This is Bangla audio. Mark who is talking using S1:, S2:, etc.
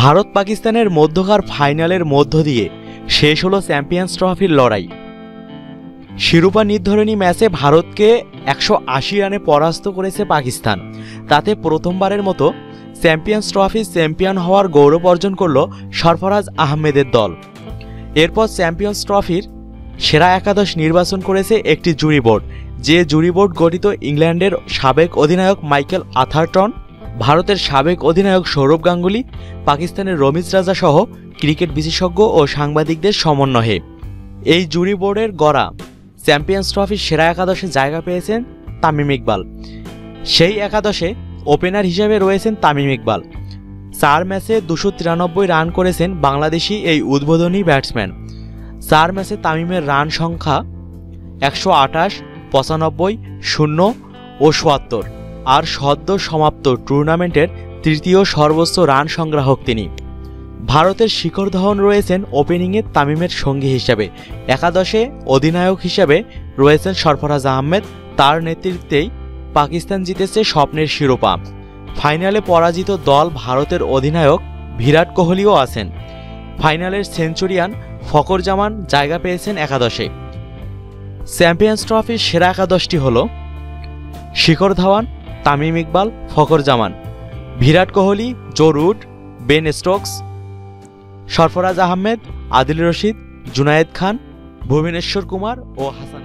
S1: ভারত পাকিস্তানের মধ্যকার ফাইনালের মধ্য দিয়ে শেষ হলো চ্যাম্পিয়ন্স ট্রফির লড়াই। শিরোপা নির্ধারণী ম্যাচে ভারতকে একশো আশি রানে পরাস্ত করেছে পাকিস্তান। তাতে প্রথমবারের মতো চ্যাম্পিয়ন্স ট্রফির চ্যাম্পিয়ন হওয়ার গৌরব অর্জন করল সরফরাজ আহমেদের দল। এরপর চ্যাম্পিয়ন্স ট্রফির সেরা একাদশ নির্বাচন করেছে একটি জুরি বোর্ড, যে জুরি বোর্ড গঠিত ইংল্যান্ডের সাবেক অধিনায়ক মাইকেল আথারটন ভারতের সাবেক অধিনায়ক সৌরভ গাঙ্গুলি, পাকিস্তানের রমিজ রাজা সহ ক্রিকেট বিশেষজ্ঞ ও সাংবাদিকদের সমন্বয়ে। এই জুরি বোর্ডের গড়া চ্যাম্পিয়ন্স ট্রফির সেরা একাদশে জায়গা পেয়েছেন তামিম ইকবাল। সেই একাদশে ওপেনার হিসেবে রয়েছেন তামিম ইকবাল। চার ম্যাচে দুশো তিরানব্বই রান করেছেন বাংলাদেশি এই উদ্বোধনী ব্যাটসম্যান। চার ম্যাচে তামিমের রান সংখ্যা একশো আঠাশ, পঁচানব্বই, শূন্য ও সোয়াত্তর আর সদ্য সমাপ্ত টুর্নামেন্টের তৃতীয় সর্বোচ্চ রান সংগ্রাহক তিনি। ভারতের শিখর ধাওয়ান রয়েছেন ওপেনিংয়ে তামিমের সঙ্গী হিসাবে। একাদশে অধিনায়ক হিসাবে রয়েছেন সরফরাজ আহমেদ। তার নেতৃত্বেই পাকিস্তান জিতেছে স্বপ্নের শিরোপা। ফাইনালে পরাজিত দল ভারতের অধিনায়ক বিরাট কোহলিও আছেন। ফাইনালের সেঞ্চুরিয়ান ফকর জামান জায়গা পেয়েছেন একাদশে। চ্যাম্পিয়ন্স ট্রফির সেরা একাদশটি হল Shikhar Dhawan Tamim Iqbal, Fakhar Zaman. Virat Kohli Joe Root Ben Stokes, Sarfaraz Ahmed, Adil Rashid, Junaid Khan, Bhuvneshwar Kumar ও হাসান